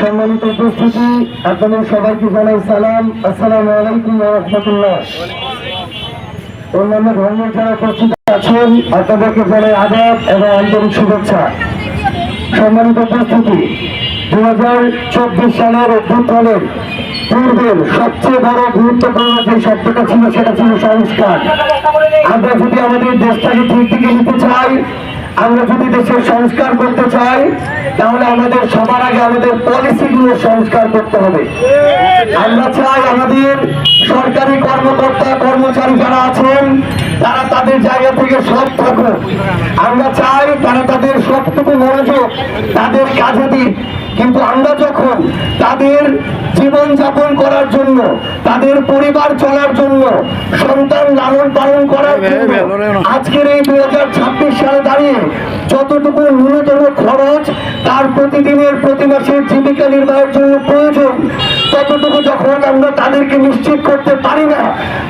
সম্মানিত উপস্থিতি, আপনাদের সবাইকে জানাই সালাম। আসসালামু আলাইকুম রহমতুল্লাহ। অন্যান্য ধর্মের যারা উপস্থিত আছেন, আপনাদেরকে জানাই আদাব এবং আন্তরিক শুভেচ্ছা। সম্মানিত উপস্থিতি দু হাজার চব্বিশ সালের অভ্যুত্থানের পূর্বের সবচেয়ে বড় গুরুত্বপূর্ণ যে শব্দটা ছিল, সেটা ছিল সংস্কার। আমরা যদি আমাদের দেশটাকে ঠিক দিকে নিতে চাই, আমরা যদি দেশের সংস্কার করতে চাই তাহলে আমাদের সবার আগে আমাদের পলিসিগুলো সংস্কার করতে হবে। আমরা চাই আমাদের সরকারি কর্মকর্তা, কর্মচারী যারা আছেন, তারা তাদের জায়গা থেকে সব থাকুক। আমরা চাই তারা তাদের সবটুকু মনোযোগ তাদের কাজে দিক। কিন্তু আমরা যখন তাদের জীবন যাপন করার জন্য তাদের পরিবার চলার জন্য সন্তান লালন পালন করার জন্য আজকের এই দুই হাজার ছাব্বিশ সালে দাঁড়িয়ে যতটুকু ন্যূনতম খরচ তার প্রতিদিনের প্রতি মাসের জীবিকা নির্বাহের জন্য প্রয়োজন ততটুকু যখন আমরা তাদেরকে নিশ্চিত করতে পারি না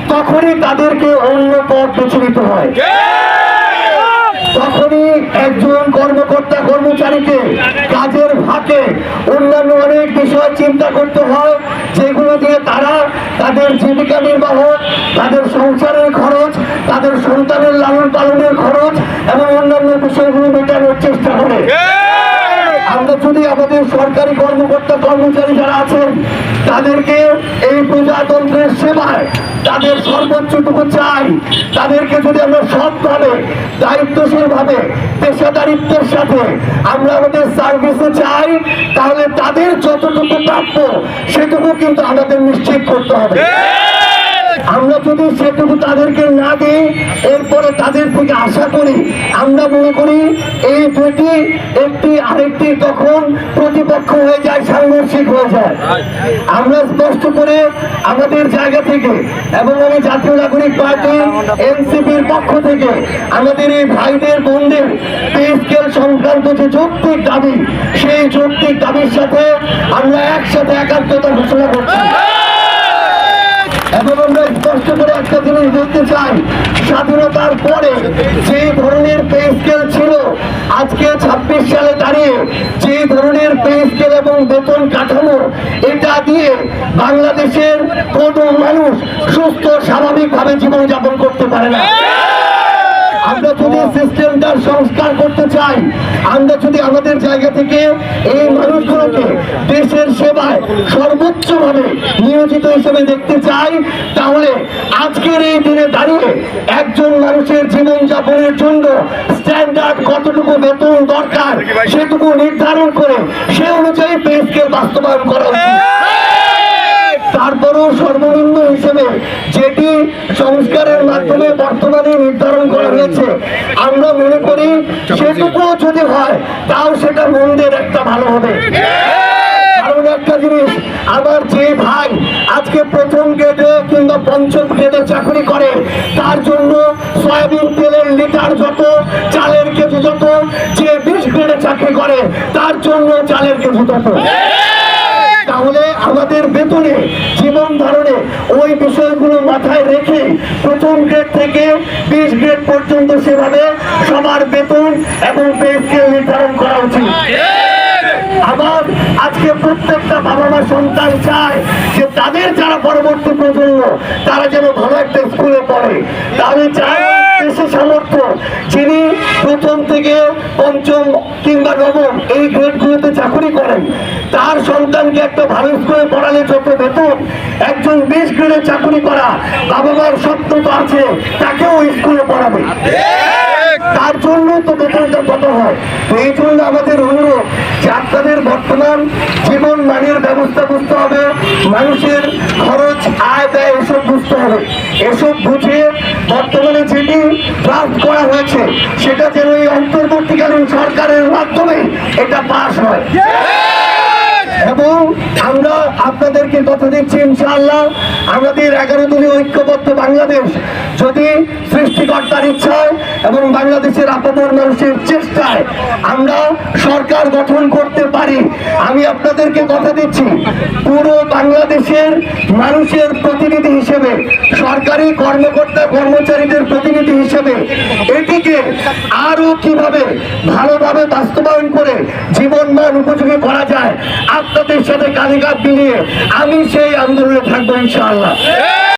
তখনই তাদেরকে অন্য পথ বেছে নিতে হয়। তখনই একজন কর্মকর্তা কর্মচারীকে কাজের অন্যান্য অনেক বিষয় চিন্তা করতে হয় যেগুলো দিয়ে তারা তাদের জীবিকা নির্বাহ তাদের সংসারের খরচ তাদের সন্তানের লালন পালনের খরচ এবং অন্যান্য বিষয়গুলো মেটানোর চেষ্টা করে। আমরা যদি আমাদের সরকারি কর্মকর্তা কর্মচারী যারা আছেন তাদেরকে এই প্রজাতন্ত্রের সেবায় তাদের সর্বোচ্চটুকু চাই। তাদেরকে যদি আমরা সৎভাবে দায়িত্বশীল ভাবে পেশাদারিত্বের সাথে আমরা আমাদের সার্ভিসে চাই তাহলে তাদের যতটুকু প্রাপ্য সেটুকু কিন্তু আমাদের নিশ্চিত করতে হবে। আমরা যদি সেটুকু তাদেরকে না দিই, এরপরে তাদের থেকে আশা করি, আমরা মনে করি এই দুটি একটি আরেকটি তখন প্রতিপক্ষ হয়ে যায়, সাংঘর্ষিক হয়ে যায়। আমরা স্পষ্ট করে আমাদের জায়গা থেকে এবং আমি জাতীয় নাগরিক পার্টি, এনসিপির পক্ষ থেকে আমাদের এই ভাইদের বোনদের পে স্কেল সংক্রান্ত যে যৌক্তিক দাবি, সেই যৌক্তিক দাবির সাথে আমরা একসাথে একাত্মতা ঘোষণা করছি। এবং আমরা স্পষ্ট করে একটা জিনিস বলতে চাই। স্বাধীনতার পরে যে ধরনের পে স্কেল ছিল, আজকে ছাব্বিশ সালে দাঁড়িয়ে যে ধরনের পে স্কেল এবং বেতন কাঠামো, এটা দিয়ে বাংলাদেশের কোনো মানুষ সুস্থ, স্বাভাবিকভাবে জীবনযাপন করতে পারে না। আমরা যদি সিস্টেমটার সংস্কার করতে চাই আমরা যদি আমাদের জায়গা থেকে এই মানুষগুলোকে দেশের সেবায় সর্বোচ্চভাবে নিয়োজিত হিসেবে দেখতে চাই, তাহলে আজকের এই দিনে দাঁড়িয়ে একজন মানুষের জীবন যাপনের জন্য স্ট্যান্ডার্ড কতটুকু বেতন দরকার সেটুকু নির্ধারণ করে সে অনুযায়ী দেশকে বাস্তবায়ন করা উচিত। তারপরেও সর্বনিম্ন হিসেবে যেটি সংস্কারের মাধ্যমে বর্তমানে নির্ধারণ করা হয়েছে। আমরা মনে করি সেটুকুও যদি হয়, তাও সেটা মন্দের একটা ভালো হবে। একটা জিনিস, আমার যে ভাই আজকে প্রথম গ্রেডে কিংবা পঞ্চম গ্রেডে চাকরি করে, তার জন্য সয়াবিন তেলের লিটার যত, চালের কেজি যত, যে বিশ গ্রেডে চাকরি করে, তার জন্য চালের কেজি তত। তাহলে আমাদের বেতনে জীবন ধারণে ওই বিষয়গুলো মাথায় রেখে প্রথম গ্রেড থেকে বিশ গ্রেড পর্যন্ত সেভাবে সবার বেতন এবং পে স্কেল নির্ধারণ করা উচিত। আমার আজকে প্রত্যেকটা বাবা মা সন্তান চায় যে তাদের যারা পরবর্তী প্রজন্ম, তারা যেন ভালো একটা স্কুলে পড়ে। তাহলে চায় দেশে সামর্থ্য, যিনি প্রথম থেকে পঞ্চম কিংবা নবম এই গ্রেডগুলোতে চাকরি করেন। তার সন্তানকে একটা ভালো স্কুলে পড়ালে যত বেতন, একজন বিশ গ্রেডে চাকরি করা বাবা মার স্বপ্ন তো আছে, তাকেও স্কুলে পড়াবে। তার জন্য তো বেতনটা কত হয়? এই জন্য আমাদের অনুরোধ, যে আপনাদের বর্তমান জীবন মানের ব্যবস্থা করতে হবে। মানুষের খরচ, আয়, ব্যয় এসব বুঝিয়ে বর্তমানে যেটি করা হয়েছে, সেটা যেন এই অন্তর্বর্তীকালীন সরকারের মাধ্যমে এটা পাশ হয়। এবং আমরা আপনাদেরকে কথা দিচ্ছি, ইনশাআল্লাহ। আমাদের এগারো দলীয় ঐক্যবদ্ধ বাংলাদেশ যদি সৃষ্টিকর্তার ইচ্ছায় এবং বাংলাদেশের আপামর মানুষের চেষ্টায় আমরা সরকার গঠন করতে পারি, আমি আপনাদেরকে কথা দিচ্ছি, পুরো বাংলাদেশের মানুষের প্রতিনিধি হিসেবে, সরকারি কর্মকর্তা, কর্মচারীদের প্রতিনিধি হিসেবে এটিকে আরও কীভাবে ভালোভাবে বাস্তবায়ন করে জীবন মান উপযোগী করা যায়, আপনাদের জামাতের সাথে কালিকাত মিলিয়ে আমি সেই আন্দোলনে থাকব ইনশাআল্লাহ।